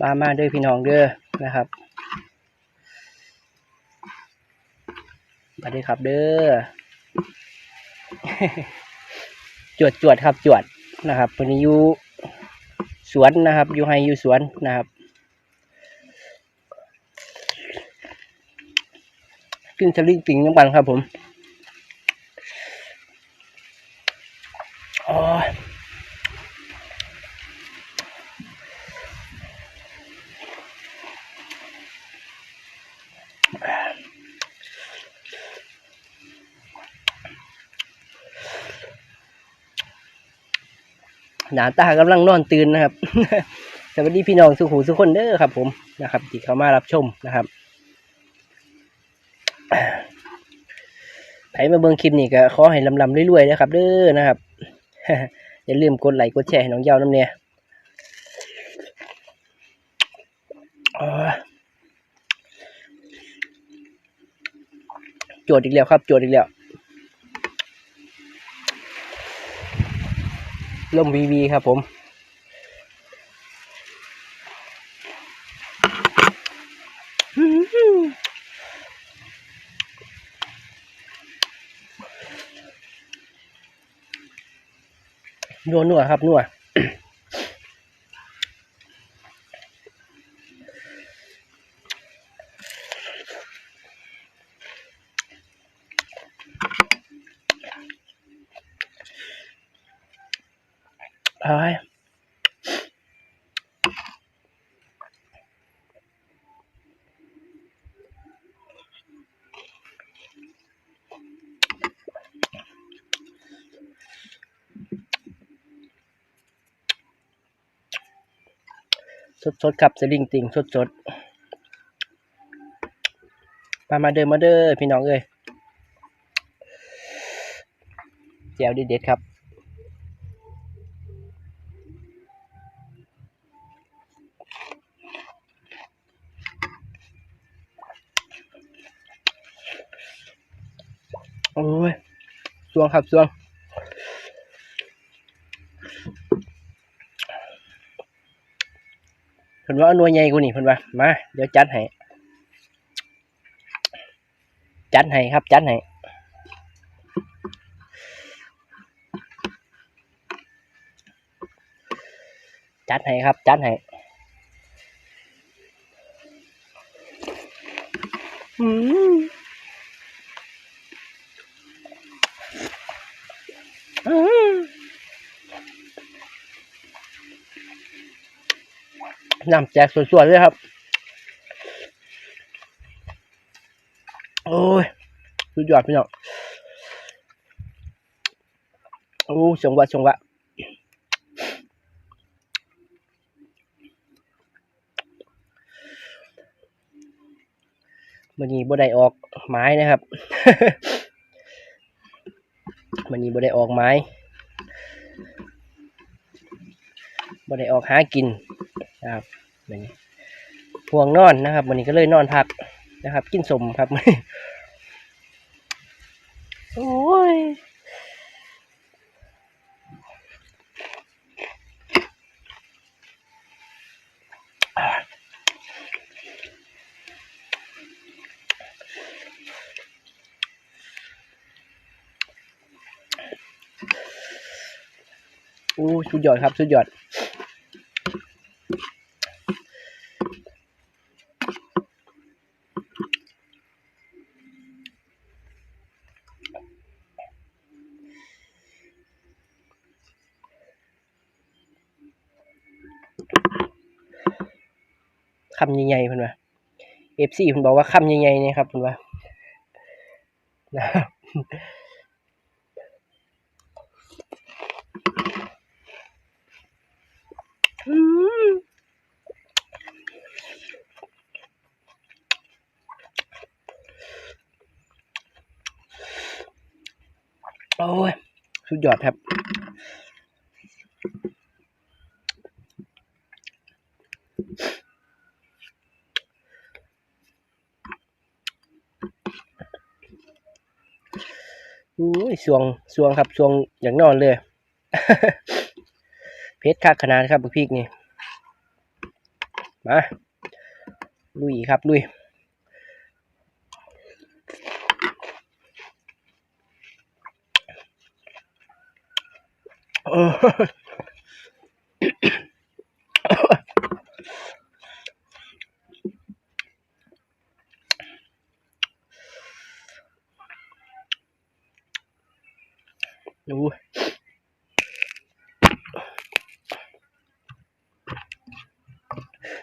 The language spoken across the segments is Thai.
มามาเด้อพี่น้องเด้อนะครับมาเด้อครับเด้อจวดจวดครับจวดนะครับวันนี้อยู่สวนนะครับอยู่ไฮอยู่สวนนะครับกินสลิงปิงน้ำปันครับผมอ๋อ หนาตากำลังนอนตื่นนะครับ สวัสดีพี่น้องสุขูสุคนเด้อครับ ผมนะครับที่เข้ามารับชมนะครับใครมาเบิ่งคลิปนี้ก็ขอให้ลำลำรวยๆนะครับเด้อนะครับอย่าลืมกดไลค์กดแชร์ให้น้องเยาวน้ำเนี่ยโจทย์อีกแล้วครับ โจทย์อีกแล้ว ล่มวีวีครับผม นัวนัวครับนัว เอาไว้สดสดๆครับสลิงติงสดสดมามาเดินมาเด้อพี่น้องเอ้ยแจวดีเด็ดครับ โอ้ยสวงครับสวงเพิ่นว่าเอาหน่วยใหญ่กูนี่เพิ่นว่ามา เดี๋ยวจัดให้ จัดให้ครับ จัดให้ จัดให้ครับ จัดให้อืม อืม น้ำแจกส่วยๆเลยครับ โอ้ยสุดยอดพี่น้องโอ้ชงวะชงวะมันนี้บ่ได้ออกไม้นะครับ มันนี้บ่ได้ออกไม้ บ่ได้ออกหากินนะครับมันนี้พวงนอนนะครับวันนี้ก็เลยนอนพักนะครับ กินสมครับโอ้ยโอ้สุดยอดครับ สุดยอด คำใหญ่ๆเพิ่นว่าเอฟซีเพิ่นบอกว่าคำใหญ่ๆเนี่ยครับเพิ่นว่านะครับโอ้ย สุดยอดครับ อุ้ยสวงสวงครับสวงอย่างนอนเลย เพชรคักขนาดครับพริกนี่ มา ลุยครับ ลุยเออ ดู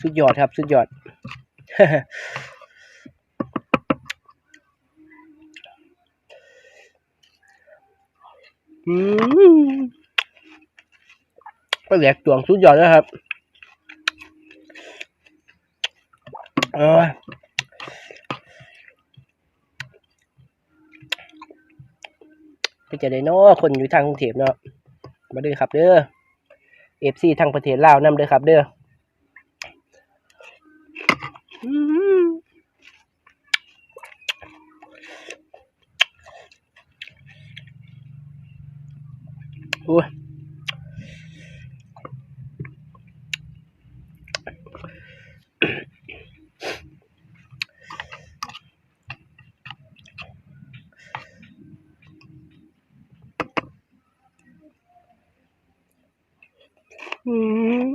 สุดยอดครับ สุดยอด อืมก็แหลกตวงสุดยอดนะครับ เออ ก็จะได้เนอคนอยู่ทางกรุงเทพเนาะมาเด้อครับเด้อเอฟซีทางประเทศลาวนำเด้อครับเด้อมโอ้ย อืม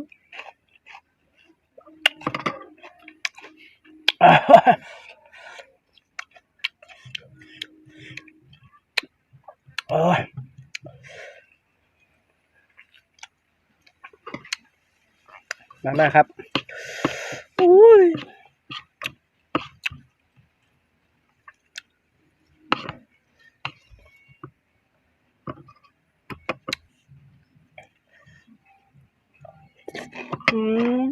โอ้ยมากมากครับอุ้ย อืม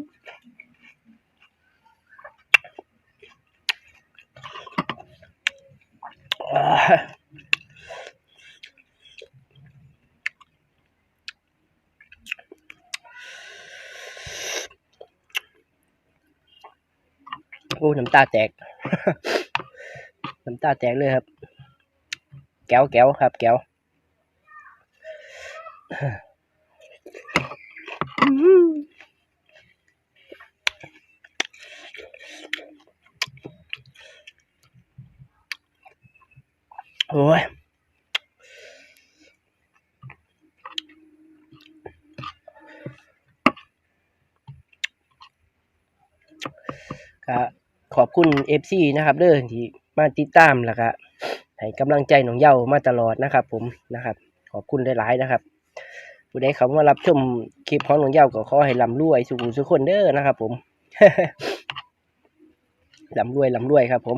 โอ้ น้ำตาแตก น้ำตาแตกเลยครับ แก้วแก้วครับ แก้ว โอ้ยก็ขอบคุณ FC นะครับเด้อที่มาติดตามแล้วก็ให้กำลังใจน้องเย้ามาตลอดนะครับ ผมนะครับ ขอบคุณหลายๆนะครับผู้ใดเขามารับชมคลิปของน้องเย้าก็ขอให้ร่ำรวยสุขุสุขคนเด้อนะครับ ผมร่ำรวยร่ำรวยครับ ผม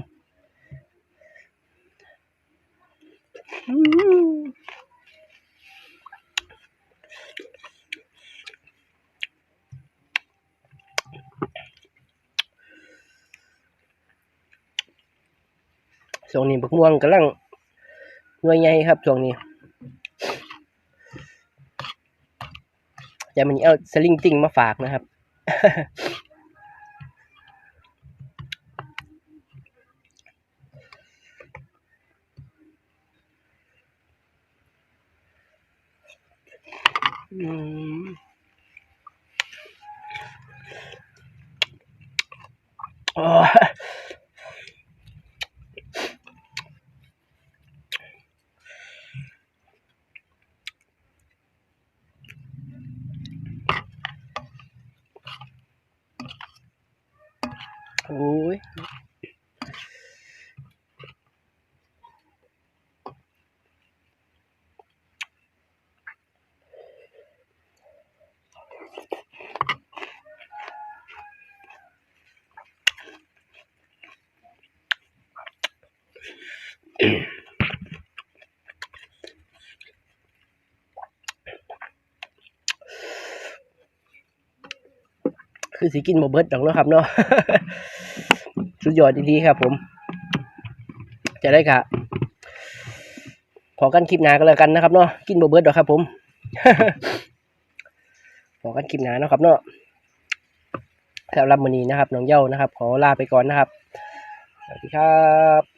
อืม ช่วงนี้บักม่วงกำลังหน่วยใหญ่ครับช่วงนี้แต่มันเอาสลิงติงมาฝากนะครับ อืมโคือสิกินบ่เบิดดอกเนาะครับเนาะสุดยอดดีๆครับผม จะได้กะพอกันคลิปหนาก็แล้วกันนะครับเนาะกินบ่เบิดดอกครับผมพอกันคลิปหนาเนาะครับเนาะสำหรับมื้อนี้นะครับน้องเย้านะครับ ขอลาไปก่อนนะครับสวัสดีครับ